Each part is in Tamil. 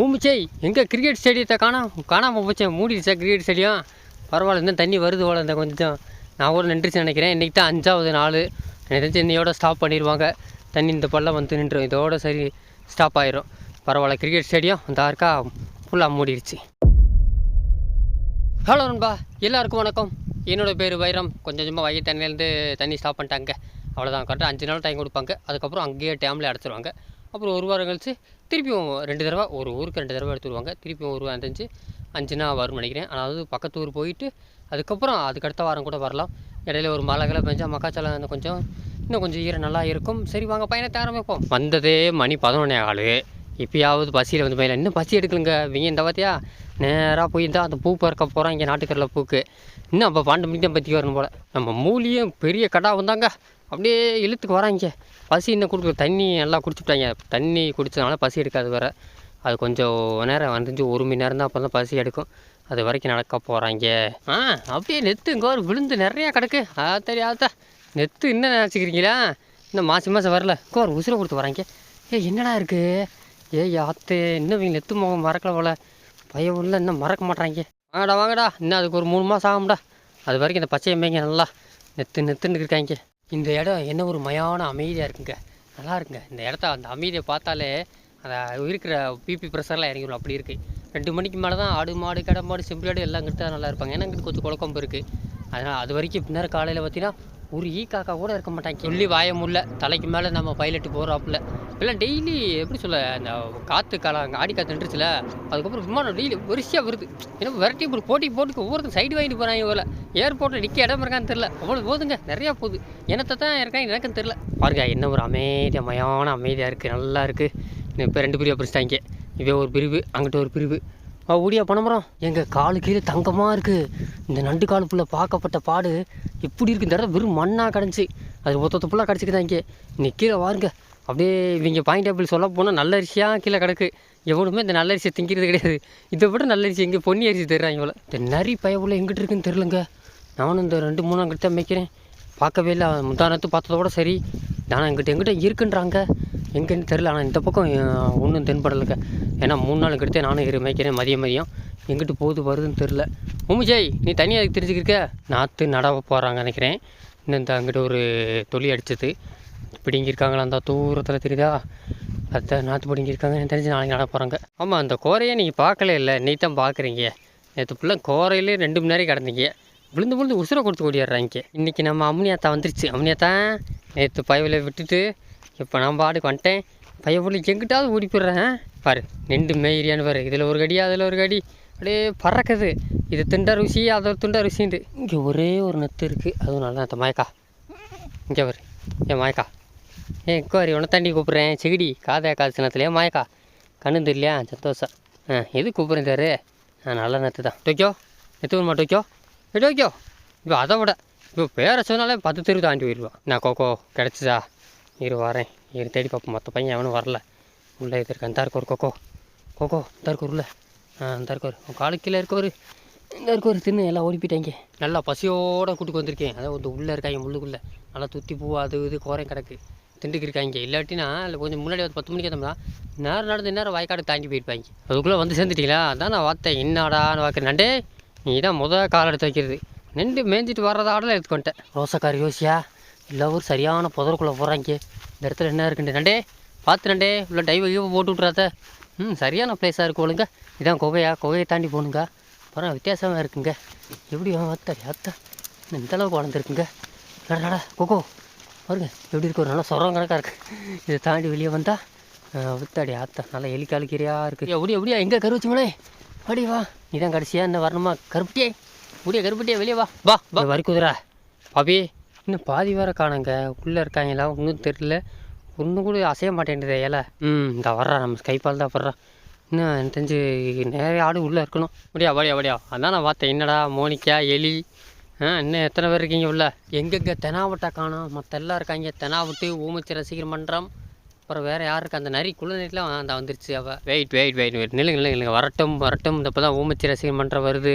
ஊமிச்சை எங்கே கிரிக்கெட் ஸ்டேடியத்தை காணோம் காணாமல் போச்சேன் மூடிடுச்சா கிரிக்கெட் ஸ்டேடியம் பரவாயில்ல இன்னும் தண்ணி வருது போல இந்த கொஞ்சம். நான் கூட நின்றுச்சு நினைக்கிறேன். இன்றைக்கி தான் அஞ்சாவது நாள். எனக்கு தெரிஞ்சு இன்னையோட ஸ்டாப் பண்ணிடுவாங்க. தண்ணி இந்த பள்ளம் வந்து நின்றுடும் இதோட சரி ஸ்டாப் ஆயிரும். பரவாயில்ல கிரிக்கெட் ஸ்டேடியம் இந்த இருக்கா ஃபுல்லாக மூடிடுச்சு. ஹலோ நண்பா எல்லாருக்கும் வணக்கம். என்னோடய பேர் வைரம். கொஞ்சம் கொஞ்சமாக வகை தண்ணியிலேருந்து தண்ணி ஸ்டாப் பண்ணிட்டாங்க. அவ்வளோதான் கரெக்டாக அஞ்சு நாள் டைம் கொடுப்பாங்க. அதுக்கப்புறம் அங்கேயே டேமில் அடைச்சிருவாங்க. அப்புறம் ஒரு வாரம் கழிச்சு திருப்பியும் ரெண்டு தடவை ஒரு ஊருக்கு ரெண்டு தடவை எடுத்துருவாங்க திருப்பியும் ஒரு அஞ்சு அஞ்சுனா வரும்னு நினைக்கிறேன். அதாவது பக்கத்து ஊர் போயிட்டு அதுக்கப்புறம் அதுக்கு அடுத்த வாரம் கூட வரலாம். இடையில ஒரு மழை கிளை பெஞ்சால் மக்காச்சோளம் கொஞ்சம் இன்னும் கொஞ்சம் ஈரம் நல்லா இருக்கும். சரி வாங்க பயணத்தை ஆரம்பிப்போம். வந்ததே மணி பதினொன்னே ஆளு இப்பயாவது பசியில் வந்து போயிடலாம் இன்னும் பசி எடுக்கலுங்க. இவங்க இந்த பார்த்தியா நேராக போய் தான் அந்த பூ பறக்க போகிறோம் இங்கே நாட்டுக்கரில் பூக்கு. இன்னும் அப்போ பன்னெண்டு மணிக்கு தான் பற்றி வரணும் போல். நம்ம மூலியும் பெரிய கடா வந்தாங்க அப்படியே இழுத்துக்கு வராங்க. பசி இன்னும் கொடுக்கல. தண்ணி நல்லா குடிச்சுட்டாங்க. தண்ணி குடித்ததுனால பசி எடுக்காது வேறு. அது கொஞ்சம் நேரம் வந்துச்சு ஒரு மணி நேரம் தான் அப்போ தான் பசி எடுக்கும். அது வரைக்கும் நடக்க போகிறாங்க ஆ அப்படியே நெத்து இங்கே ஒரு விழுந்து நிறையா கிடக்கு. ஆ ஆத்தா. நெத்து என்ன நினச்சிக்கிறீங்களா? இன்னும் மாதம் மாதம் வரல. இங்கே ஒரு உசுரை கொடுத்து வராங்க. ஏ என்னடா இருக்குது ஏய் ஆத்தே இன்னும் இவங்க நெத்து முகம் மறக்கல போல. பையன் உள்ள இன்னும் மறக்க மாட்டாங்க வாங்கடா வாங்கடா. இன்னும் அதுக்கு ஒரு மூணு மாதம் ஆகும்டா. அது வரைக்கும் இந்த பச்சையை எம்மைங்க நல்லா நெத்து நெத்துன்னு இருக்காங்க. இந்த இடம் என்ன ஒரு மயான அமைதியாக இருக்குங்க. நல்லா இருக்குங்க. இந்த இடத்த அந்த அமைதியை பார்த்தாலே அந்த இருக்கிற பிபி ப்ரெஷர்லாம் இறங்கிடும் அப்படி இருக்குது ரெண்டு மணிக்கு மேலே தான் ஆடு மாடு கடை மாடு செம்பிளாடு எல்லாம் கிட்ட நல்லா இருப்பாங்க. ஏன்னா இங்கிட்டு கொஞ்சம் குழப்பம் இருக்குது அதனால் அது வரைக்கும் பின்னர் காலையில் பார்த்தீங்கன்னா ஒரு ஈ காக்கா கூட இருக்க மாட்டாங்க. சொல்லி வாய தலைக்கு மேலே நம்ம பைலட்டு போகிறாப்புல எல்லாம் டெய்லி எப்படி சொல்ல அந்த காற்று காலம் ஆடி காற்று நின்றுச்சுல அதுக்கப்புறம் விமானம் டெய்லி வரிசையாக வருது. ஏன்னா விரட்டி இப்படி போட்டி போட்டுக்கு ஒவ்வொருத்தரும் சைடு வாங்கிட்டு போகிறாங்க போல ஏர்போர்ட்டில் நிற்க இடம் இருக்கான்னு தெரில அவ்வளோ போதுங்க நிறையா போகுது. என்னத்தை தான் இருக்காங்க எனக்கும் தெரில பாருங்க என்ன ஒரு அமைதியாக மயான அமைதியாக இருக்குது நல்லா இருக்குது இப்போ ரெண்டு பிரிவாக பிரிச்சிட்டாங்க. இவே ஒரு பிரிவு அங்கிட்ட ஒரு பிரிவு. ஓடியா பணமரம். எங்கள் காலு கீழே தங்கமாக இருக்குது இந்த நண்டு காலுக்குள்ளே பார்க்கப்பட்ட பாடு எப்படி இருக்குது இந்த இடம் வெறும் மண்ணாக கிடஞ்சி. அது ஒத்த ஃபுல்லாக கிடச்சிக்குதான் இங்கே இன்னைக்கு கீழே வாருங்க. அப்படியே இவங்க பாயிண்ட் டேபிள் சொல்ல போனால் நல்ல அரிசியாக கீழே கிடக்கு. எவனுமே இந்த நல்ல அரிசியை திங்கிறது கிடையாது. இதை விட நல்ல அரிசி எங்கே பொன்னி அரிசி தர்றாங்க இவ்வளோ இந்த நரி பயவுள்ள எங்கிட்டு இருக்குன்னு தெரிலங்க நானும் இந்த ரெண்டு மூணு அங்கிட்ட தான் மேய்க்கிறேன். பார்க்கவே இல்லை. முந்தானத்து பார்த்ததோட சரி. ஆனால் எங்கிட்ட எங்கிட்ட இருக்குன்றாங்க. எங்கேன்னு தெரில ஆனால் இந்த பக்கம் ஒன்றும் தென்படலைங்க. ஏன்னா மூணு நாள் கிட்டே நானும் இரு மேய்க்கிறேன். மதியம் மதியம். எங்கிட்டு போகுது வருதுன்னு தெரில உமிஜய் நீ தனியாக தெரிஞ்சுக்கிருக்க நாற்று நடவ போகிறாங்க நினைக்கிறேன். இன்னும் இந்த அங்கிட்ட ஒரு தொழில் அடிச்சது. பிடிங்கிருக்காங்களா அந்த தூரத்தில் தெரியுதா? அத்தை நாற்று பிடிங்கிருக்காங்க எனக்கு தெரிஞ்சு நாளைக்கு நட போகிறாங்க ஆமாம் அந்த கோரையை நீங்கள் பார்க்கல இல்லை. நீ தான் பார்க்குறீங்க. நேற்று ஃபுல்லாக கோரையிலே ரெண்டு மணி நேரம் கிடந்தீங்க. விழுந்து விழுந்து உசுரை கொடுத்து ஓடிடுறாங்க இன்றைக்கி நம்ம அம்னியாத்தா வந்துருச்சு. அம்னியாத்தா நேற்று பயவில் விட்டுட்டு இப்போ நான் பாட்டுக்கு வந்துட்டேன். பையன் பிள்ளை எங்கிட்டாவது ஓடி போடுறேன் பாரு நெண்டு மேரியான்னு பாரு. இதில் ஒரு கடி அதில் ஒரு கடி. அப்படியே பறக்குது. இது திண்டா ருசி அதில் திண்டா ருசின்ட்டு. இங்கே ஒரே ஒரு நத்து இருக்குது அதுவும் நல்லா அந்த மயக்கா இங்கே பாரு. ஏன் மாயக்கா. ஏ கோரி உன்னை தண்ணி கூப்பிட்றேன். செகிடி காதையா காது சின்னத்துலையே மாயக்கா. கண்ணு தெரியலையா? சந்தோஷம். ஆ எது கூப்பிட்றேன் தாரு ஆ நல்ல நேரத்து தான். டோக்கியோ? எத்துக்கணுமா டோக்கியோ? ஏ டோக்கியோ. இப்போ அதை விட இப்போ பேரை சொன்னாலே பத்து தெரு தாண்டி போயிடுவான் நான் கோகோ கிடச்சிதா? இரு வரேன். இரு தேடி பார்ப்போம். மற்ற பையன் எவனும் வரல. உள்ளே இது இருக்கா. இந்த இருக்கு ஒரு கோகோ. கோகோ இந்த இருக்கு உள்ள. ஆ இந்த இருக்கு உன் காலு கீழே இருக்க ஒரு இந்த இருக்க ஒரு தின்னு எல்லாம் ஓடி போயிட்டாங்க நல்லா பசியோடு கூட்டுக்கு வந்திருக்கேன். அதான் வந்து உள்ளே இருக்காங்க முள்ளுக்குள்ளே. நல்லா துத்தி பூ அது இது கோரம் கிடக்கு. திண்டுக்கு இருக்காங்க இல்லாட்டினா இல்லை கொஞ்சம் முன்னாடி வந்து பத்து மணிக்கு வந்தோம்னா நேரம் நடந்து நேரம் வாய்க்காடு தாண்டி போயிருப்பாங்க. அதுக்குள்ளே வந்து சேர்ந்துட்டீங்களா? அதான் நான் வார்த்தேன் என்னடான்னு பார்க்குறேன் நண்டே நீ தான் முத கால் எடுத்து வைக்கிறது. நின்று மேய்ஞ்சிட்டு வர்றதாடல எடுத்துக்கொண்டேன் ரோசக்கார் யோசியா? எல்லோரும் சரியான புதருக்குள்ளே போகிறாங்க இந்த இடத்துல என்ன இருக்குண்டு நண்டே பார்த்து நண்டே உள்ள டைவ் கீவ போட்டு விட்றாத ம் சரியான பிளேஸாக இருக்கு ஒழுங்க. இதான் குகையா? குகையை தாண்டி போகணுங்க. அப்புறம் வித்தியாசமாக இருக்குங்க. எப்படி வார்த்தை அத்தை இந்த அளவுக்கு வளர்ந்துருக்குங்க. நடா கோகோ. பாருங்க எப்படி இருக்கு ஒரு நல்லா சொரம் கணக்காக இருக்குது இதை தாண்டி வெளியே வந்தால் வித்தாடி ஆத்தா நல்லா எலி காலுக்கீரையாக இருக்குது எப்படியா எப்படியா எங்கே கருவச்சுங்களே அடி வா. இதான் கடைசியாக என்ன வரணுமா? கருப்பட்டியே முடிய கருப்பட்டியே வெளியே வா. வா வா. வரி குதிரா. பாபி. இன்னும் பாதி வேற காணுங்க. உள்ளே இருக்காங்களா? ஒன்றும் தெரியல. ஒன்றும் கூட அசைய மாட்டேங்குது இலை. ம் இந்த வர்றா நம்ம ஸ்கைப்பால் தான் வர்றா. இன்னும் எனக்கு தெரிஞ்சு நிறைய ஆடு உள்ளே இருக்கணும். முடியா வடியா வடியா. அதான் நான் பார்த்தேன். என்னடா மோனிக்கா எலி. ஆ இன்னும் எத்தனை பேர் இருக்கீங்க உள்ள? எங்கெங்கே தெனாவட்டை காணோம்? மற்ற எல்லாம் இருக்காங்க. தெனாவட்டு ஊமச்சி ரசிகர் மன்றம். அப்புறம் வேறு யார் இருக்கா? அந்த நரி குள்ள அந்த வந்துருச்சு அவள் வெயிட் வெயிட் வெயிட் வெயிட் நில்லுங்க நில்லுங்க வரட்டும் வரட்டும். இந்த இப்போ தான் ஊமச்சி ரசிகர் மன்றம் வருது.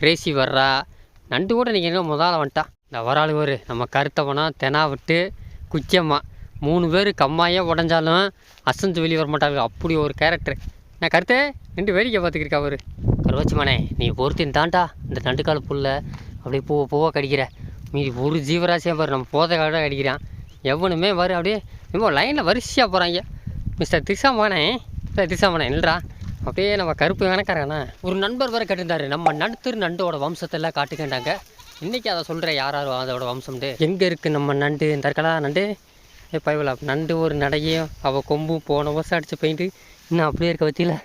கிரேசி வர்றா. நண்டு கூட நீங்கள் எங்கே முதல்ல வந்துட்டா. இந்த வராளு ஒரு நம்ம கருத்தவனா தெனாவட்டு குச்சியம்மா மூணு பேர் கம்மாயே உடஞ்சாலும் அசந்து வெளியே வர மாட்டாங்க. அப்படி ஒரு கேரக்டர் நான் கருத்தே? நின்று வேடிக்கை பார்த்துக்கிருக்கா அவர். கருவாச்சிமானே நீ பொறுத்தின் தாண்டா. இந்த நண்டுக்கால புள்ள அப்படியே பூவை பூவாக கடிக்கிற. மீதி ஒரு ஜீவராசியாக பாரு நம்ம போதை காட கடிக்கிறான். எவனுமே வரு அப்படியே ரொம்ப லைனில் வரிசையாக போகிறாங்க மிஸ்டர் திரிசாமானே மிஸ்டர் திரிசாமானே இல்லைடா அப்படியே நம்ம கருப்பு கணக்காரண்ணா ஒரு நண்பர் வர கேட்டிருந்தாரு. நம்ம நடுத்தர் நண்டோட வம்சத்தெல்லாம் காட்டுக்கிட்டாங்க. இன்றைக்கி அதை சொல்கிறேன் யார் யார் அதோட வம்சம்ட்டு எங்கே இருக்குது நம்ம நண்டு? இந்த நண்டு? ஏ நண்டு ஒரு நடையும் அவள் கொம்பும் போன வருஷம் அடித்த பெயிண்ட்டு இன்னும் அப்படியே இருக்க பற்றியில்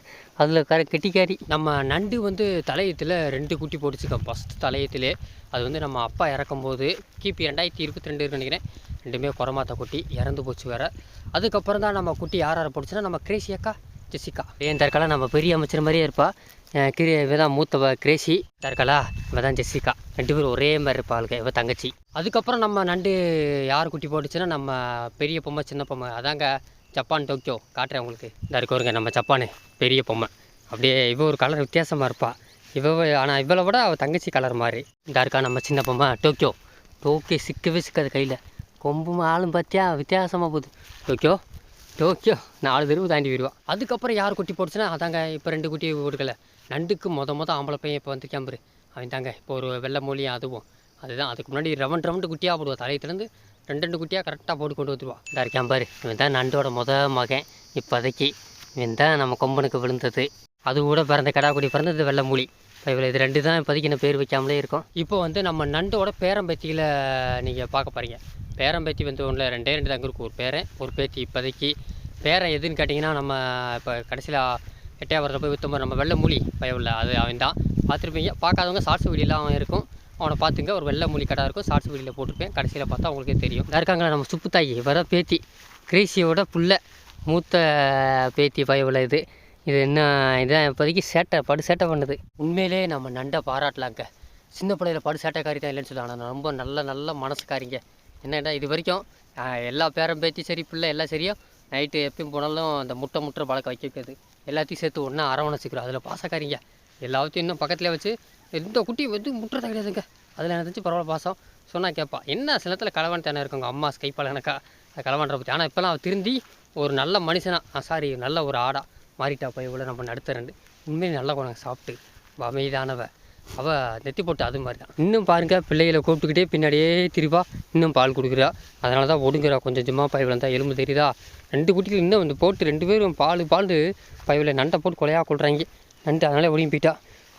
அதில் கர கெட்டிக்காரி நம்ம நண்டு வந்து தலையத்தில் ரெண்டு குட்டி போட்டுச்சுக்கோம் ஃபஸ்ட்டு தலையத்திலே. அது வந்து நம்ம அப்பா இறக்கும்போது கிபி ரெண்டாயிரத்தி இருபத்தி ரெண்டு நினைக்கிறேன். ரெண்டுமே குரமாத்த குட்டி இறந்து போச்சு வேறு. அதுக்கப்புறம் தான் நம்ம குட்டி யார் யாரை போட்டுச்சுன்னா நம்ம கிரேசி அக்கா ஜெசிகா ஏன் தற்கால நம்ம பெரிய அமைச்சர் மாதிரியே இருப்பா. கிரி இவ தான் மூத்தவ கிரேசி. தற்காலா இவ தான் ஜெசிகா ரெண்டு பேரும் ஒரே மாதிரி இருப்பாளுங்க இவ தங்கச்சி. அதுக்கப்புறம் நம்ம நண்டு யார் குட்டி போட்டுச்சுன்னா நம்ம பெரிய பொம்மை சின்ன பொம்மை. அதாங்க ஜப்பான் டோக்கியோ. காட்டுறேன் உங்களுக்கு. இந்த இருக்கோருங்க நம்ம ஜப்பானு. பெரிய பொம்மை. அப்படியே இவ ஒரு கலர் வித்தியாசமாக இருப்பாள் இவ ஆனால் இவளை விட அவள் தங்கச்சி கலர் மாதிரி இந்த இருக்கா நம்ம சின்ன பொம்மை டோக்கியோ. டோக்கியோ சிக்கவே சிக்காது கையில். கொம்பும் ஆளும் பார்த்தியா வித்தியாசமாக போகுது. Tokyo Tokyo. நாலு தெருவு தாண்டி வருவான் அதுக்கப்புறம் யார் குட்டி போட்டுச்சுன்னா அதாங்க இப்போ ரெண்டு குட்டி போட்டுக்கல. நண்டுக்கு மொத மொதல் ஆம்பளை பையன் இப்போ வந்திருக்கான் பாரு அவன் தாங்க இப்போ ஒரு வெள்ளை மொழியும் அதுவும். அதுதான் அதுக்கு முன்னாடி ரவுண்ட் ரவுண்டு குட்டியாக போடுவோம் தலையத்துலேருந்து ரெண்டு ரெண்டு குட்டியாக கரெக்டாக போட்டு கொண்டு வந்துடுவோம் இந்த இருக்கான் பாரு. இவன் தான் நண்டோட முத மகன். இப்போதைக்கு இவன் தான் நம்ம கொம்பனுக்கு விழுந்தது. அது கூட பிறந்த கடாக்குடி பிறந்தது வெள்ளை மூலி. இப்போ இவ்வளோ இது ரெண்டு தான் இப்போதைக்கு நான் பேர் வைக்காமலே இருக்கும். இப்போ வந்து நம்ம நண்டோட பேரம்பேத்தியில் நீங்கள் பார்க்க போகிறீங்க பேரம்பேத்தி வந்து ஒன்றில் ரெண்டே ரெண்டு தாங்க இருக்கும் ஒரு பேரன் ஒரு பேத்தி. இப்போதைக்கு பேரன் எதுன்னு கேட்டிங்கன்னா நம்ம இப்போ கடைசியில் எட்டையா வரத போய் வித்தோம் நம்ம வெள்ளை மூலி. பயவில்லை அது அவன் தான் பார்த்துருப்பீங்க. பார்க்காதவங்க ஷார்ட்ஸ் வீடியோலாம் அவன் இருக்கும். அவனை பார்த்துங்க ஒரு வெள்ளை மூலி கடை இருக்கும். ஷார்ட்ஸ் வீடியில் போட்டிருப்பேன். கடைசியில் பார்த்தா உங்களுக்கே தெரியும். இதா இருக்காங்களா நம்ம சுப்புத்தாயி வர பேத்தி. கிரேசியோட புள்ள. மூத்த பேத்தி பயவில் இது. இது என்ன இதான் இப்போதைக்கு சேட்டை படு சேட்டை பண்ணுது. உண்மையிலே நம்ம நண்டை பாராட்டலாங்க சின்ன பிள்ளையில படு சேட்டைக்காரி தான் இல்லைன்னு சொல்லுவாங்க. ஆனால் ரொம்ப நல்ல நல்ல மனசுக்காரிங்க. என்னடா இது வரைக்கும் எல்லா பேரம் பேத்தி சரி பிள்ளை எல்லாம் சரியும் நைட்டு எப்பயும் போனாலும் அந்த முட்டை முட்டை பழக்க வைக்க வைக்காது எல்லாத்தையும் சேர்த்து ஒன்றா அரவணைச்சிக்கிறோம். அதில் பாசக்காரிங்க. எல்லாத்தையும் இன்னும் பக்கத்துலேயே வச்சு எந்த குட்டி வந்து முட்டுறதா கிடையாதுங்க. அதில் எனக்கு தெரிஞ்சு பரவாயில்ல பாசம். சொன்னால் கேட்பா. என்ன சில நேரத்தில் கலவான் தானே இருக்குங்க. அம்மா ஸ்கைப்பால் எனக்கா களவான்ற பற்றி ஆனால் இப்போலாம் அவள் திருந்தி ஒரு நல்ல மனுஷனாக சாரி நல்ல ஒரு ஆடா. மாறிட்டா போய் இவ்வளோ நம்ம நடுத்தரண்டு உண்மையை நல்லா குழந்தை சாப்பிட்டு அமைதியானவ. அவள் நெத்தி போட்டு அது மாதிரி தான் இன்னும் பாருங்க பிள்ளைகளை கூப்பிட்டுக்கிட்டே பின்னாடியே திரிவா. இன்னும் பால் கொடுக்குறா. அதனால தான் ஒடுங்குறா. கொஞ்சம் கொஞ்சமாக பைவில் இருந்தால் எலும்பு தெரியுதா? ரெண்டு குட்டிகள் இன்னும் வந்து போட்டு ரெண்டு பேரும் பால் பால் பைவில் நண்டை போட்டு கொலையாக கொள்கிறாங்க நண்டு அதனால ஒளியும் போயிட்டா.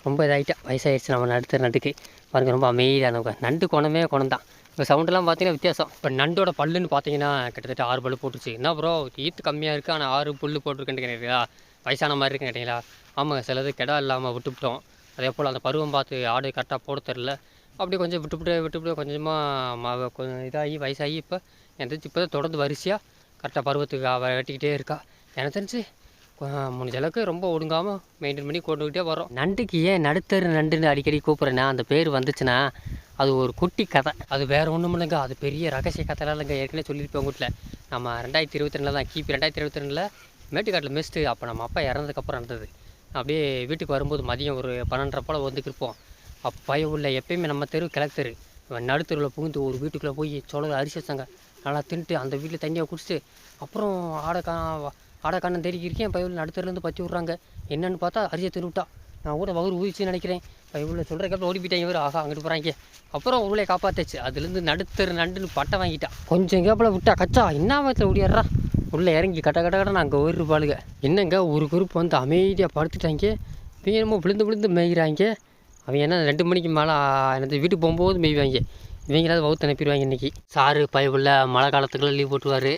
ரொம்ப இதாகிட்டா வயசாகிடுச்சு நம்ம நடுத்த நண்டுக்கு பாருங்கள் ரொம்ப அமைதியானவங்க நண்டு குணமே குணம் தான் இப்போ சவுண்டெல்லாம் பார்த்தீங்கன்னா வித்தியாசம். இப்போ நண்டோட பல்லுன்னு பார்த்தீங்கன்னா கிட்டத்தட்ட ஆறு பல்லு போட்டுருச்சு. என்ன ப்ரோ ஈத்து கம்மியாக இருக்குது ஆனால் ஆறு புல் போட்டிருக்குன்னு கேட்டீங்களா? வயசான மாதிரி இருக்குன்னு கேட்டீங்களா? ஆமாங்க சிலது கிடா இல்லாமல் விட்டுவிட்டோம் அதே போல் அந்த பருவம் பார்த்து ஆடு கரெக்டாக போட தெரில அப்படியே கொஞ்சம் விட்டுவிட்டு விட்டுவிட்டு கொஞ்சமாக கொஞ்சம் இதாகி வயசாகி இப்போ எனக்கு இப்போ தான் தொடர்ந்து வரிசையாக கரெக்டாக பருவத்துக்கு அவ வெட்டிக்கிட்டே இருக்கா. எனக்கு தெரிஞ்சு கொ- முடிஞ்ச அளவுக்கு ரொம்ப ஒடுங்காமல் மெயின்டைன் பண்ணி கொண்டுக்கிட்டே வரோம் நண்டுக்கு ஏன் நடுத்தரு நண்டுன்னு அடிக்கடி கூப்பிட்றேன்னா அந்த பேர் வந்துச்சுன்னா அது ஒரு குட்டி கதை. அது வேறு ஒன்றும் இல்லைங்க. அது பெரிய ரகசிய கதைலாம் இல்லைங்க. ஏற்கனவே சொல்லியிருப்பேன் வீட்டில் நம்ம ரெண்டாயிரத்தி இருபத்தி ரெண்டில் தான் கிபி ரெண்டாயிரத்தி இருபத்தி ரெண்டில் மேட்டுக்காட்டில் மிஸ்ட்டு அப்போ நம்ம அப்பா இறந்ததுக்கப்புறம் இருந்தது அப்படியே வீட்டுக்கு வரும்போது மதியம் ஒரு பன்னெண்டரை போல் வந்துக்கு இருப்போம். அப்போ உள்ள எப்பயுமே நம்ம தெரு கிழக்கு தெரு. நடுத்தெருவில் புகுந்து ஒரு வீட்டுக்குள்ளே போய் சோள அரிசி வச்சாங்க. நல்லா தின்ட்டு அந்த வீட்டில் தண்ணியை குடிச்சிட்டு அப்புறம் ஆடை கா ஆடா கண்ணன் தேடிக்கி இருக்கேன் பையன் நடுத்தருலேருந்து பற்றி விட்றாங்க. என்னன்னு பார்த்தா அரிசியை திருவிட்டா நான் கூட வகுறு ஊதிச்சுன்னு நினைக்கிறேன். பையன் சொல்கிற கேப்பில் ஓடி போயிட்டாங்க இவர். ஆகா அங்கிட்டு போகிறாங்க அப்புறம் உருளை காப்பாத்துச்சு. அதுலேருந்து நடுத்தர் நண்டுன்னு பட்டை வாங்கிட்டா. கொஞ்சம் கேப்பில் விட்டா. கச்சா என்ன வயத்தில் ஓடிடுறா உள்ளே இறங்கி கட்ட கட்ட கட்ட அங்கே ஒரு பாளுங்க என்னங்க ஒரு குரூப் வந்து அமைதியாக படுத்துட்டாங்க. இவங்க விழுந்து விழுந்து மேய்கிறாங்க. அவங்க என்ன ரெண்டு மணிக்கு மேலே எனது வீட்டுக்கு போகும்போது மேய்வாங்க. இவங்களாவது வகுத்து அனுப்பிடுவாங்க இன்றைக்கி சாரு பயவுள்ள மழை காலத்துக்குள்ளே லீவ் போட்டுருவார்.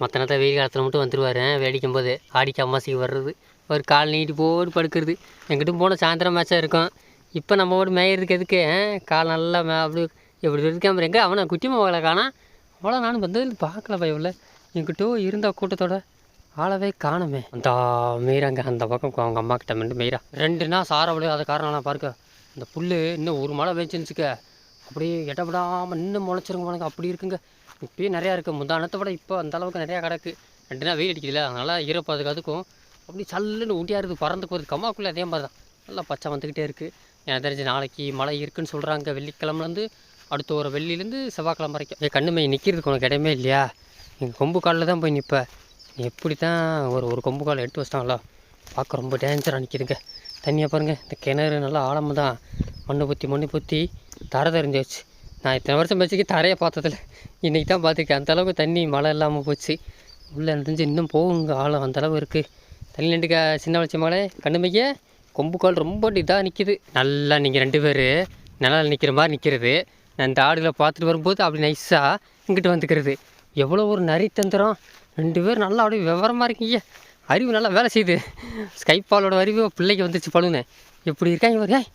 மற்ற நேரத்தில் வெயில் காலத்தில் மட்டும் வந்துடுவார் வேடிக்கும் போது ஆடிக்கு அம்மாசிக்கு வர்றது. ஒரு கால் நீட்டி போட்டு படுக்கிறது. எங்கிட்டும் போனால் சாயந்தரம் மேட்சாக இருக்கும். இப்போ நம்ம ஓடு மேயறதுக்கு எதுக்கு? கால் நல்லா மே அப்படி எப்படி இருக்காம எங்கே அவனை குட்டி மகளை காணா? அவ்வளோ நானும் வந்து பார்க்கல பயவில் என்கிட்ட இருந்த கூட்டத்தோட ஆளவே காணுமே. அந்த மீறாங்க அந்த பக்கம் அவங்க அம்மா கிட்ட மட்டும் மீறா ரெண்டு நாள் சாரவளையும் அது காரணம்லாம் பாருங்க. அந்த புல் இன்னும் ஒரு மழை பெஞ்சுச்சுக்க அப்படியே எட்டப்படாமல் இன்னும் முளைச்சிருங்க. பாருங்க அப்படி இருக்குங்க. இப்பயும் நிறையா இருக்குது முந்தானத்தை விட இப்போ அந்த அளவுக்கு நிறையா கிடக்கு. ரெண்டு நாள் வெயில் அடிக்குதுல்ல அதனால் ஈரப்பதுக்கு அதுக்கும் அப்படி சல்லுன்னு ஊட்டியாருது. பறந்து போகுது. கம்மாக்குள்ளே அதே மாதிரி தான் நல்லா பச்சை வந்துக்கிட்டே இருக்குது எனக்கு தெரிஞ்சு நாளைக்கு மழை இருக்குன்னு சொல்கிறாங்க வெள்ளிக்கிழமலேருந்து அடுத்த ஒரு வெள்ளிலேருந்து செவ்வாய்க்கிழமை வரைக்கும். ஏ கண்ணுமே நிற்கிறதுக்கு உனக்கு இடமே இல்லையா? நீங்கள் கொம்பு காலில் தான் போய் நிற்பேன் நீ எப்படி தான் ஒரு ஒரு கொம்பு காலை எடுத்து வச்சிட்டாங்களா? பார்க்க ரொம்ப டேஞ்சராக நிற்கிதுங்க தண்ணியை பாருங்கள் இந்த கிணறு நல்லா ஆழமாக தான் மண்ணு பொத்தி மண்ணு பொத்தி தரை தெரிஞ்சிச்சு நான் இத்தனை வருஷம் வச்சுக்கி தரையை பார்த்ததில்ல. இன்றைக்கி தான் பார்த்துருக்கேன். அந்தளவுக்கு தண்ணி மழை இல்லாமல் போச்சு. உள்ளே இருந்துச்சு இன்னும் போகுங்க ஆழம். அந்தளவு இருக்குது தண்ணி நின்றுக்க சின்ன வளர்ச்சி மழை. கண்ணுமைக்க கொம்பு கால் ரொம்ப இதாக நிற்கிது நல்லா நீங்கள் ரெண்டு பேர் நல்லா நிற்கிற மாதிரி நிற்கிறது நான் இந்த ஆடுகளை பார்த்துட்டு வரும்போது அப்படி நைஸாக இங்கிட்டு வந்துக்கிறது. எவ்வளோ ஒரு நரி தந்திரம். ரெண்டு பேரும் நல்லா அப்படியே விவரமாக இருக்கீங்க. அறிவு நல்லா வேலை செய்யுது. ஸ்கைப்பாலோட அறிவு பிள்ளைக்கு வந்துச்சு பழுனே எப்படி இருக்காங்க பாரு ஏய்,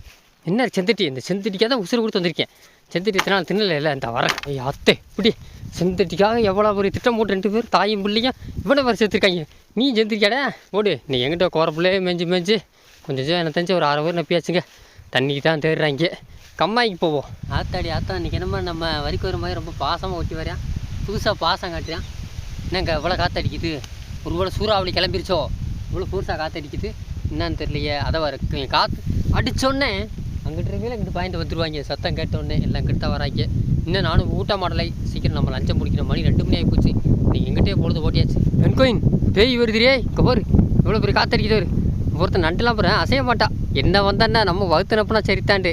என்ன செந்துட்டி? இந்த செந்துட்டிக்காக தான் உசுறு கொடுத்து வந்திருக்கேன். செந்தட்டி இத்தனை தின்னல இல்லை இந்த வர ஐயா அத்தை இப்படி செந்தட்டிக்காக எவ்வளோ ஒரு திட்டம் போட்டு ரெண்டு பேர் தாயும் பிள்ளையும் இவ்வளோ பேர் சேர்த்துருக்காங்க நீ செந்திருக்கியாடா? ஓடு நீ எங்கிட்ட கோர பிள்ளையே மேஞ்சு மெஞ்சு. கொஞ்சம் எனக்கு தெரிஞ்சு ஒரு அரை பேர் நப்பியாச்சுங்க. தண்ணிக்கு தான் தேடுறாங்க. கம்மாய்க்கு போவோம். ஆத்தாடி ஆத்தா இன்றைக்கி என்னமோ நம்ம வரிக்கு வர மாதிரி ரொம்ப பாசமாக ஒட்டி வரையான் புதுசாக பாசம் காட்டுறான் என்னங்க இவ்வளோ காற்றடிக்குது ஒருவேளை சூறாவளி கிளம்பிருச்சோ? இவ்வளோ புதுசாக காற்றடிக்குது என்னன்னு தெரியலையே. அதை வர காற்று அடித்தோடனே அங்கிட்டு இருக்கவே இங்கிட்டு பாயிண்ட் வந்துருவாங்க. சத்தம் கேட்டோடனே எல்லாம் இங்கிட்ட வராங்க. இன்னும் நானும் ஊட்ட மாடலை சீக்கிரம் நம்ம லஞ்சம் முடிக்கிற மணி ரெண்டு மணி ஆகி போச்சு நீங்கள் எங்கிட்டே பொழுது ஓட்டியாச்சு. வெண்கோயின் பேய் வருதுரியே இங்கே பாரு இவ்வளோ பெரிய காத்தடிக்கிறவர் ஒருத்தர் ஒருத்தன் நண்டுலாம் போகிறேன் அசைய மாட்டான் என்ன வந்தான்னா நம்ம வகுத்துனப்பனா சரித்தாண்டு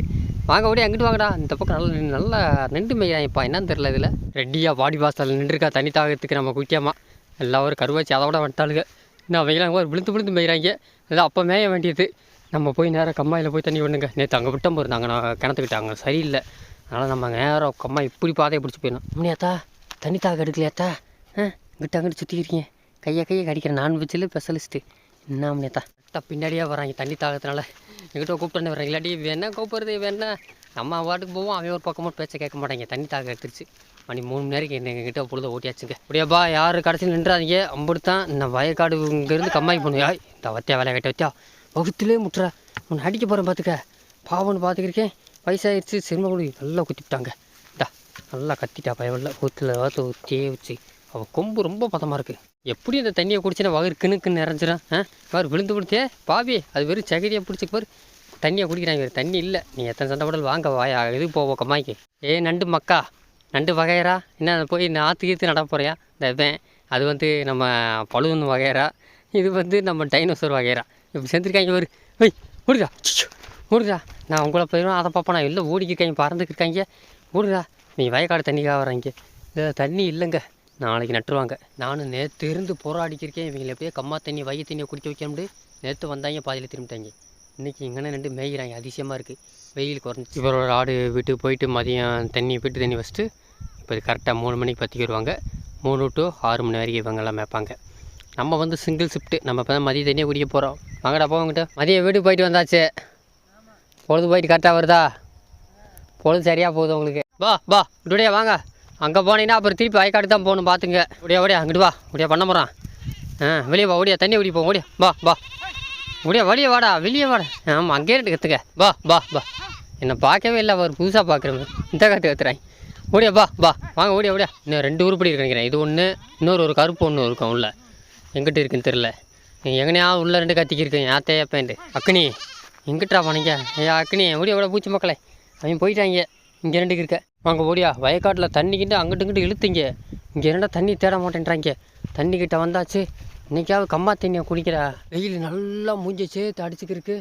வாங்க ஓடி அங்கிட்டு வாங்கடா. இந்த பக்கம் நல்லா நல்லா நின்று மேய்யாப்பா என்னன்னு தெரில இதில். ரெடியாக பாடி வாசல் நின்றுருக்கா. தண்ணி தாகத்துக்கு நம்ம குட்டியாமா எல்லாரும் கருவாச்சி அதோட வந்துட்டாளுங்க. இன்னும் அவங்களாம் ஒரு விழுந்து விழுந்து மேய்கிறாங்க. இல்லை அப்போ மேய வேண்டியது. நம்ம போய் நேராக கம்மாயில் போய் தண்ணி விடுங்க நேற்று அங்கே விட்டம் போயிருந்தாங்க நான் கிணத்துக்கிட்ட அங்கே சரியில்லை. அதனால் நம்ம நேராக கம்மா இப்படி பாதையை பிடிச்சி போயிடணும். முனியாத்தா தண்ணி தாக எடுக்கலையாத்தா ஆ இங்கிட்ட அங்கிட்டு சுற்றிக்கிறீங்க கையை கையை கடிக்கிற நான்வெஜ்ஜில் ஸ்பெஷலிஸ்ட்டு என்ன முனியாத்தா கரெக்டாக பின்னாடியே வராங்க தண்ணி தாகத்தினால. எங்கிட்ட கூப்பிட்டு வராங்க இல்லாட்டி வேணா கூப்பிடுறது வேணா நம்ம வாட்டுக்கு போவோம் அவன் ஒரு பக்கமாக பேச்சை கேட்க மாட்டாங்க. தண்ணி தாக எடுத்துருச்சு. மணி மூணு மணி நேரம் என்ன எங்ககிட்ட பொழுது ஓட்டியாச்சுங்க. அப்படியாப்பா யார் கடைசியில் நின்றாதீங்க. அம்படுத்தான் இந்த வயக்காடு இங்கேருந்து கம்மாய் போகணும். இந்த வத்தியா வேலை கட்ட வத்தியா? வகுத்துலேயே முட்டுறா உன்னை அடிக்க போகிறேன் பார்த்துக்க பாவம்னு பார்த்துக்கிருக்கேன் வயசாகிடுச்சு சிறுமகுடி நல்லா குத்திவிட்டாங்க இந்தா நல்லா கத்திட்டா பயவில்ல ஊத்தில் வாத்து ஊற்றியே வச்சு. அவள் கொம்பு ரொம்ப பதமாக இருக்குது எப்படி அந்த தண்ணியை குடிச்சுன்னா வயிறு கிணுக்குன்னு நிறைஞ்சிடும் ஆ? பாரு விழுந்து விழுத்தே பாவி அது வெறும் சகதியாக பிடிச்சி பாரு. தண்ணியை குடிக்கிறாங்க வேறு தண்ணி இல்லை. நீ எத்தனை சண்டை போடல் வாங்க வாயா. இது போவோம் கம்மாய்க்கு. ஏ நண்டு மக்கா. நண்டு வகையரா என்ன போய் நாற்று கீத்து நட போகிறியா இந்த அது வந்து நம்ம பழுதுன்னு வகையரா இது வந்து நம்ம டைனோசர் வகையரா இப்படி செஞ்சுருக்காங்க ஒரு ஹோய் ஓடுதா ஓடுதா நான் உங்களை போயிடும் அதை பார்ப்பேன். நான் இல்லை ஓடிக்கிருக்காங்க பறந்துக்கிருக்காங்க ஓடுதா நீ வயக்காடு தண்ணிக்காக வராங்க இல்லை தண்ணி இல்லைங்க. நாளைக்கு நட்டுருவாங்க. நானும் நேற்று இருந்து போராடிக்கிருக்கேன். இவங்களை எப்படியே கம்மா தண்ணி வய தண்ணியை குடிக்க வைக்க முடியும் நேற்று வந்தாங்க பாதியில் திரும்பிட்டாங்க. இன்றைக்கி இங்கே ரெண்டு மேய்கிறாங்க. அதிசயமாக இருக்குது வெயில் குறைஞ்சி இவரோட ஆடு வீட்டுக்கு போயிட்டு மதியம் தண்ணி வீட்டு தண்ணி வச்சுட்டு இப்போ இது கரெக்டாக மூணு மணிக்கு பற்றிக்கு வருவாங்க. மூணு டு ஆறு மணி வரைக்கும் இவங்கெல்லாம் மேய்ப்பாங்க. நம்ம வந்து சிங்கிள் ஷிஃப்ட்டு நம்ம இப்போ தான் மதிய தண்ணியை குடிக்க போகிறோம் வாங்கடா போவங்கிட்ட மதியம் வீட்டுக்கு போயிட்டு வந்தாச்சு. பொழுது போயிட்டு கரெக்டாக வருதா? பொழுது சரியாக போகுது உங்களுக்கு. வா வா இப்படியே வாங்க. அங்கே போனீங்கன்னா அப்புறம் திருப்பி வயக்காடு தான் போகணும் பார்த்துங்க. இப்படியா ஓடியா அங்கிட்டு வா. இப்படியா பண்ண போகிறான் ஆ வெளியே வா ஓடியா தண்ணி ஓடி போ ஓடியா வா வா ஓடியா வெளியே வாடா வெளியே வாடா. ஆமாம் அங்கேயே இருந்து கற்றுக்க வா வா வா என்னை பார்க்கவே இல்லை அவர் புதுசாக பார்க்குறவங்க இந்த கற்று கத்துறாங்க ஓடியா வா வா வாங்க ஓடியா ஓடியா இன்னும் ரெண்டு உருப்படி இருக்கு நினைக்கிறேன். இது ஒன்று இன்னொரு ஒரு கருப்பு ஒன்று இருக்கும் உள்ள. எங்கிட்ட இருக்குன்னு தெரில எங்கனையாவது எங்கனையா உள்ள ரெண்டு கத்திக்கிருக்கேன் யாத்தையா பேண்டு அக்னி எங்கிட்டா போனீங்க. ஐயா அக்னி ஓடியா ஓட பூச்சி மக்களே அவன் போயிட்டாங்க. இங்கே ரெண்டு இருக்க. வாங்க ஓடியா. வயக்காட்டில் தண்ணிக்கிட்டு அங்கிட்டு இங்கிட்டு இழுத்துங்க. இங்கே ரெண்டா தண்ணி தேட மாட்டேன்றாங்க. தண்ணி கிட்ட வந்தாச்சு. இன்னைக்காவது கம்மா தண்ணியை குடிக்கிறா. வெயில் நல்லா மூஞ்சிச்சு அடிச்சுக்கிருக்கு.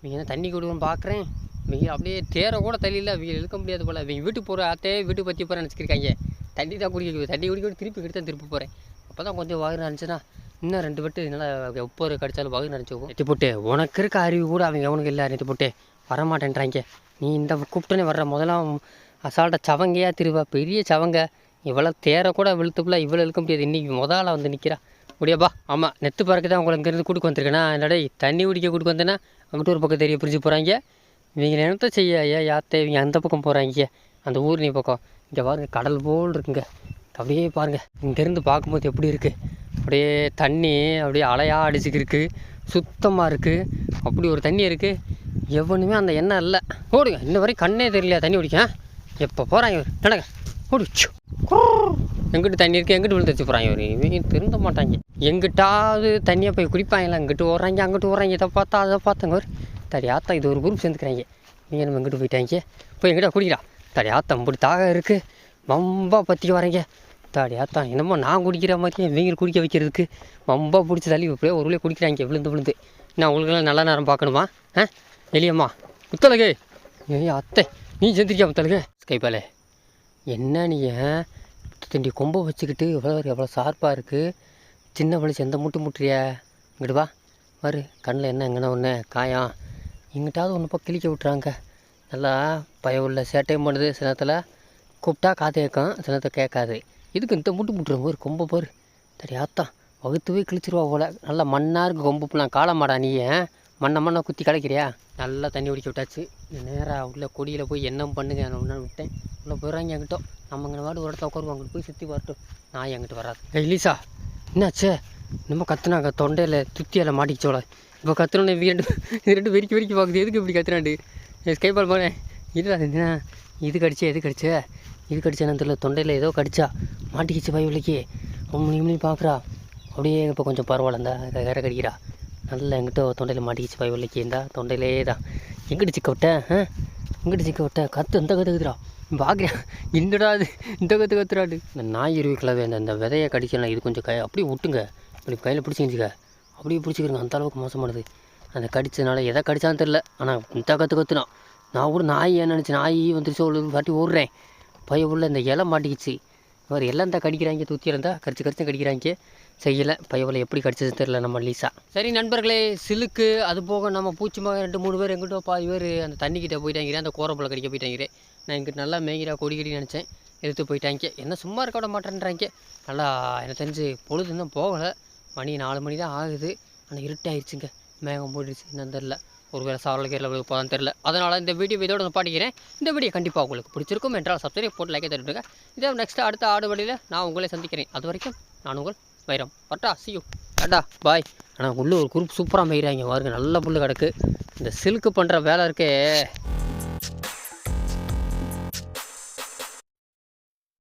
நீங்கள் என்ன தண்ணி குடிக்கணும் பார்க்குறேன் இவங்க அப்படியே தேர கூட தள்ளியில் அவங்க இழுக்க முடியாது போல். இவங்க வீட்டுக்கு போகிற ஆத்தையே வீட்டுக்கு பற்றி போகிறேன் நினச்சிக்கிறாங்க தண்ணி தான் குடிக்க தண்ணி குடிக்க திருப்பி கிட்ட தான் திருப்பி போகிறேன் அப்போ தான் கொஞ்சம் வயிறு நினச்சுன்னா இன்னும் ரெண்டு பேட்டு நல்லா எப்போ கடிச்சாலும் வயிறு நினச்சி நெத்தி போட்டு உனக்கு இருக்க அறிவு கூட அவங்க எவனுக்கு இல்லை நெத்தி போட்டு வரமாட்டேன்றாங்க. நீ இந்த கூப்பிட்டனே வர்ற முதலாம் அசால்ட்டாக சவங்கையா திருவா பெரிய சவங்க. இவ்வளோ தேரை கூட விழுத்துக்குள்ள இவ்வளோ இழுக்க முடியாது. இன்றைக்கி முதல்ல வந்து நிற்கிறா முடியாப்பா? ஆமாம் நெத்து பறக்க தான் உங்களை இங்கேருந்து கூட்டுக்கு வந்திருக்கேன்னா என்னடா தண்ணி குடிக்க கூட்டுக்கு வந்தேன்னா அங்கிட்டு ஒரு பக்கம் தெரிய பிரிஞ்சு போகிறாங்க இவங்க என்னத்த செய்ய? ஐயா யாத்தே இவங்க அந்த பக்கம் போகிறாங்க அந்த ஊர் நீ பக்கம். இங்கே பாருங்க கடல் போல் இருக்குங்க. அப்படியே பாருங்க இங்கேருந்து பார்க்கும்போது எப்படி இருக்குது அப்படியே தண்ணி அப்படியே அலையாக அடிச்சுக்கிருக்கு. சுத்தமாக இருக்குது அப்படி ஒரு தண்ணி இருக்குது எவனுமே அந்த எண்ணெய் இல்லை. ஓடுங்க இன்ன வரைக்கும் கண்ணே தெரியலையா தண்ணி குடிக்க. எப்போ போகிறாங்க இவர்? நடங்க. ஓடிச்சு எங்கிட்டு தண்ணி இருக்கு? எங்கிட்டு விழுந்துச்சு போகிறாங்க இவர்? இவங்க திருந்த மாட்டாங்க. எங்கிட்டாவது தண்ணியை போய் குடிப்பாங்களா? இங்கிட்டு ஓடுறாங்க அங்கிட்டு ஓடுறாங்க. இதை பார்த்தா அதை பார்த்தாங்க ஒரு தடி ஆத்தா இது ஒரு குரூப் சேர்ந்துக்கிறாங்க. நீங்கள் நம்ம எங்கிட்ட போயிட்டாங்க. போய் எங்கிட்ட குடிக்கிறா தடி ஆத்தா இப்படி தாக இருக்குது மம்பா பற்றிக்க வரீங்க தாடி ஆத்தா என்னமோ நான் குடிக்கிற மாதிரியே இவங்க குடிக்க வைக்கிறதுக்கு மம்பா பிடிச்சி தள்ளி இப்படியே ஒரு வழியாக குடிக்கிறாங்க விழுந்து விழுந்து. நான் உங்களுக்கெல்லாம் நல்ல நேரம் பார்க்கணுமா? ஆ? எளியம்மா முத்தலகு ஏய் அத்தை நீ செஞ்சிருக்கியா முத்தலகு ஸ்கைபாலே. என்ன நீ தண்டி கொம்பை வச்சுக்கிட்டு எவ்வளோ எவ்வளோ ஷார்ப்பாக இருக்குது சின்ன வலிச்சு எந்த முட்டு முட்டுறியா? இங்கிட்டு வா. வரு. கண்ணில் என்ன எங்கன்னா ஒன்று காயம். எங்கிட்டாவது ஒன்று இப்போ கிழிக்க விட்றாங்க நல்லா பய உள்ள சேட்டையும் பண்ணுது சில நேரத்தில். கூப்பிட்டா காது கேட்கும் சில நேரத்தில் கேட்காது. இதுக்கு இந்த முட்டு முட்டுறவங்க ஒரு கொம்பை பாரு. தெரியாத்தான் வகுத்துவே கிழிச்சிருவா போல. நல்லா மண்ணாக இருக்குது கொம்பு புலாம் காலமாடா நீ ஏன் மண்ணை மண்ணை குத்தி கிடைக்கிறியா நல்லா தண்ணி குடிக்க விட்டாச்சு. நேராக உள்ள கொடியில் போய் என்ன பண்ணுங்க. நான் விட்டேன். உள்ளே போயிடறாங்க என்கிட்ட. நம்ம இங்கே வாடு ஒரு இடத்துல உட்காருவோம். அங்கிட்டு போய் சுற்றி வரட்டும் நான் என்கிட்ட வராது. ஏய் லீசா. என்னாச்சே? நம்ம கத்துனாங்க. தொண்டையில் துத்தியால் மாட்டிக்கிச்சோட இப்போ கத்துனோன்னே இது ரெண்டு இது ரெண்டு வெறிக்கி வெறிக்கி பார்க்குது. எதுக்கு இப்படி கத்துறாண்டு ஸ்கைபால் போனேன் இதுடா இது? என்ன? இது கடிச்சே எது கடிச்சே. இது கடிச்சானு தெரியல. தொண்டையில் ஏதோ கடிச்சா. மாட்டிக்கிச்சு பாய் உள்ளக்கி மணி மணி பார்க்குறா அப்படியே இப்போ கொஞ்சம் பரவாயில்ல. இந்த வேற கடிக்கிறா. நல்லா எங்கிட்ட தொண்டையில் மாட்டிக்கிச்சு பாய் உள்ளக்கி இருந்தா தொண்டையிலே தான் எங்கிட்டு சிக்க விட்டேன் ஆ? எங்கிட்டு சிக்க விட்டேன் கத்து இந்த கற்றுக்குதுரா பார்க்குறேன் என்னடா அது இந்த கற்று கத்துறாடு இந்த நாய் இருவிக்கலவே இந்த அந்த விதையை கடிக்கலாம் இது கொஞ்சம் கை அப்படியே விட்டுங்க இப்படி கையில் பிடிச்சிக்கிச்சுக்க அப்படியே பிடிச்சிக்கிறங்க அந்த அளவுக்கு மோசமானது. அந்த கடித்ததுனால எதை கடிச்சான்னு தெரில ஆனால் இந்த கற்று கற்றுனா நான் கூட நாய் ஏன் நினச்சி நாய் வந்துருச்சு ஒரு வாட்டி ஓடுறேன். பைய உள்ள இந்த இலை மாட்டிக்கிச்சு. இவர் எல்லாம் தான் கடிக்கிறாங்க தூத்தி இருந்தா கடிச்சு கடிச்சு கடிக்கிறாங்க. செய்யலை. பையவில் எப்படி கடிச்சது தெரில நம்ம லீசா. சரி நண்பர்களே சிலுக்கு அது போக நம்ம பூச்சி மகன் ரெண்டு மூணு பேர் எங்கிட்ட பாதி பேர் அந்த தண்ணிக்கிட்ட போயிட்டாங்கிறேன் அந்த கோரப்பில் கடிக்க போயிட்டாங்கிறேன் நான் இங்கிட்ட நல்லா மேய்கிறா கொடி கடி நினச்சேன். எடுத்து போயிட்டாங்க. என்ன சும்மா இருக்க விட மாட்டேன்றாங்க. நல்லா எனக்கு தெரிஞ்சு பொழுது இன்னும் போகலை. மணி நாலு மணி தான் ஆகுது. ஆனால் இருட்டாயிருச்சுங்க. மேகம் போயிடுச்சு. என்னன்னு தெரில ஒருவேளை சாவல் கேரில் உங்களுக்கு போதான்னு தெரில அதனால் இந்த வீடியோ இதோட நான் பாடிக்கிறேன். இந்த வீடியோ கண்டிப்பாக உங்களுக்கு பிடிச்சிருக்கும் என்றால் சப்ஸ்கிரைப் போட்டு லைக்கே தட்டுங்க இதே நெக்ஸ்ட் அடுத்த ஆடு வழியில் நான் உங்களே சந்திக்கிறேன். அது வரைக்கும் நான் உங்கள் வைரம். பட்டா சியூ டாடா பாய் ஆனால் உள்ளே ஒரு குரூப் சூப்பராக மேய்கிறாங்க பாருங்க நல்ல புல்லு கிடக்கு. இந்த சில்க்கு பண்ணுற வேலை இருக்கே.